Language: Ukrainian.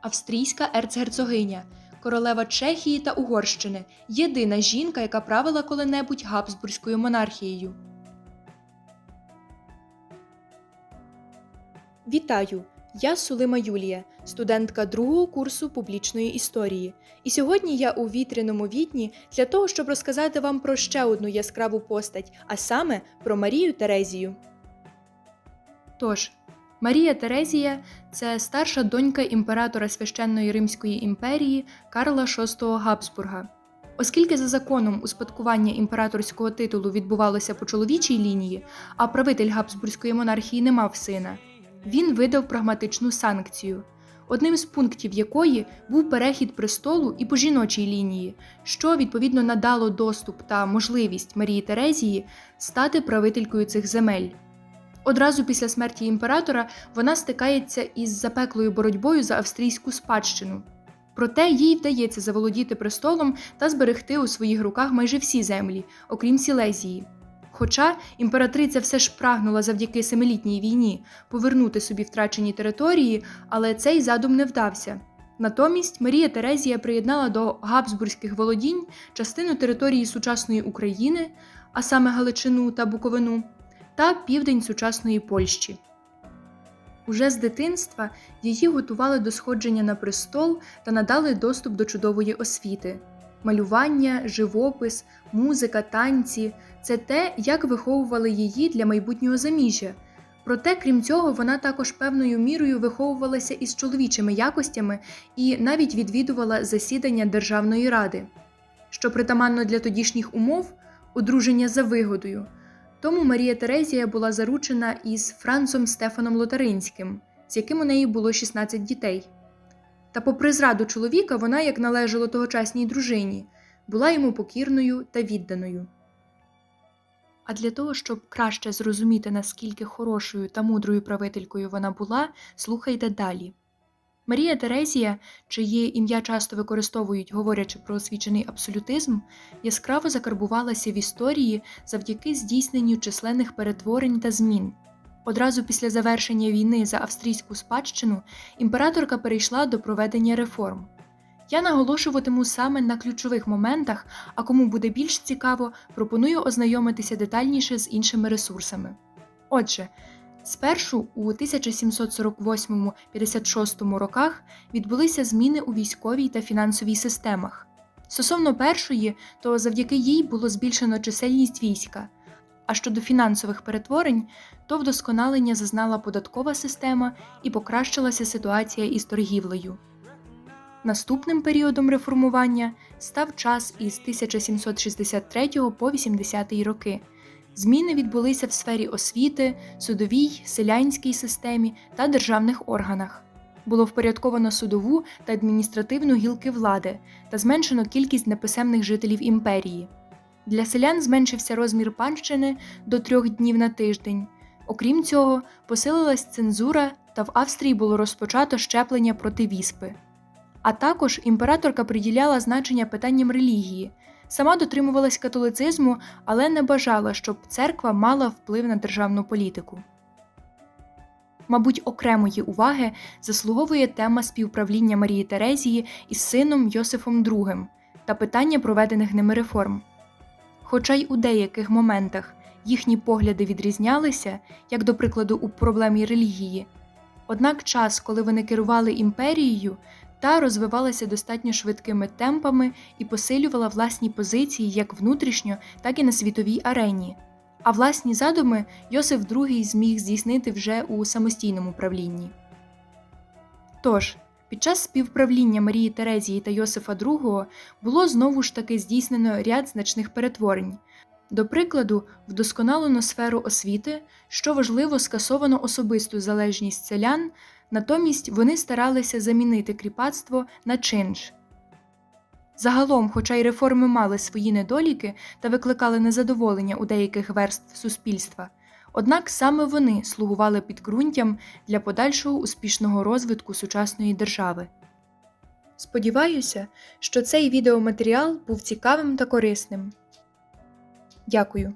австрійська ерцгерцогиня, королева Чехії та Угорщини, єдина жінка, яка правила коли-небудь Габсбурзькою монархією. Вітаю! Я Сулима Юлія, студентка другого курсу публічної історії. І сьогодні я у вітряному відні для того, щоб розказати вам про ще одну яскраву постать, а саме про Марію Терезію. Тож, Марія Терезія це старша донька імператора священної Римської імперії Карла VI Габсбурга. Оскільки за законом успадкування імператорського титулу відбувалося по чоловічій лінії, а правитель Габсбурзької монархії не мав сина, він видав прагматичну санкцію, одним з пунктів якої був перехід престолу і по жіночій лінії, що відповідно надало доступ та можливість Марії Терезії стати правителькою цих земель. Одразу після смерті імператора вона стикається із запеклою боротьбою за австрійську спадщину. Проте їй вдається заволодіти престолом та зберегти у своїх руках майже всі землі, окрім Сілезії. Хоча імператриця все ж прагнула завдяки семилітній війні повернути собі втрачені території, але цей задум не вдався. Натомість Марія Терезія приєднала до габсбурзьких володінь частину території сучасної України, а саме Галичину та Буковину, та південь сучасної Польщі. Уже з дитинства її готували до сходження на престол та надали доступ до чудової освіти. Малювання, живопис, музика, танці це те, як виховували її для майбутнього заміжжя. Проте, крім цього, вона також певною мірою виховувалася із чоловічими якостями і навіть відвідувала засідання Державної ради, що притаманно для тодішніх умов одруження за вигодою. Тому Марія Терезія була заручена із Францом Стефаном Лотаринським, з яким у неї було 16 дітей. Та, попри зраду чоловіка, вона, як належало тогочасній дружині, була йому покірною та відданою. А для того, щоб краще зрозуміти, наскільки хорошою та мудрою правителькою вона була, слухайте далі. Марія Терезія, чиє ім'я часто використовують, говорячи про освічений абсолютизм, яскраво закарбувалася в історії завдяки здійсненню численних перетворень та змін. Одразу після завершення війни за австрійську спадщину імператорка перейшла до проведення реформ. Я наголошуватиму саме на ключових моментах, а кому буде більш цікаво, пропоную ознайомитися детальніше з іншими ресурсами. Отже, спершу у 1748-56 роках відбулися зміни у військовій та фінансовій системах. Стосовно першої, то завдяки їй було збільшено чисельність війська. А щодо фінансових перетворень, то вдосконалення зазнала податкова система і покращилася ситуація із торгівлею. Наступним періодом реформування став час із 1763 по 80 роки. Зміни відбулися в сфері освіти, судовій, селянській системі та державних органах. Було впорядковано судову та адміністративну гілки влади та зменшено кількість неписемних жителів імперії. Для селян зменшився розмір панщини до трьох днів на тиждень. Окрім цього, посилилась цензура та в Австрії було розпочато щеплення проти віспи. А також імператорка приділяла значення питанням релігії, сама дотримувалась католицизму, але не бажала, щоб церква мала вплив на державну політику. Мабуть, окремої уваги заслуговує тема співправління Марії Терезії із сином Йосифом II та питання проведених ними реформ. Хоча й у деяких моментах їхні погляди відрізнялися, як до прикладу у проблемі релігії, однак час, коли вони керували імперією, та розвивалася достатньо швидкими темпами і посилювала власні позиції як внутрішньо, так і на світовій арені. А власні задуми Йосиф II зміг здійснити вже у самостійному правлінні. Тож, під час співправління Марії Терезії та Йосифа II було знову ж таки здійснено ряд значних перетворень. До прикладу, вдосконалено сферу освіти, що важливо, скасовано особисту залежність селян, натомість вони старалися замінити кріпацтво на чинш. Загалом, хоча й реформи мали свої недоліки та викликали незадоволення у деяких верств суспільства, однак саме вони слугували підґрунтям для подальшого успішного розвитку сучасної держави. Сподіваюся, що цей відеоматеріал був цікавим та корисним. Дякую.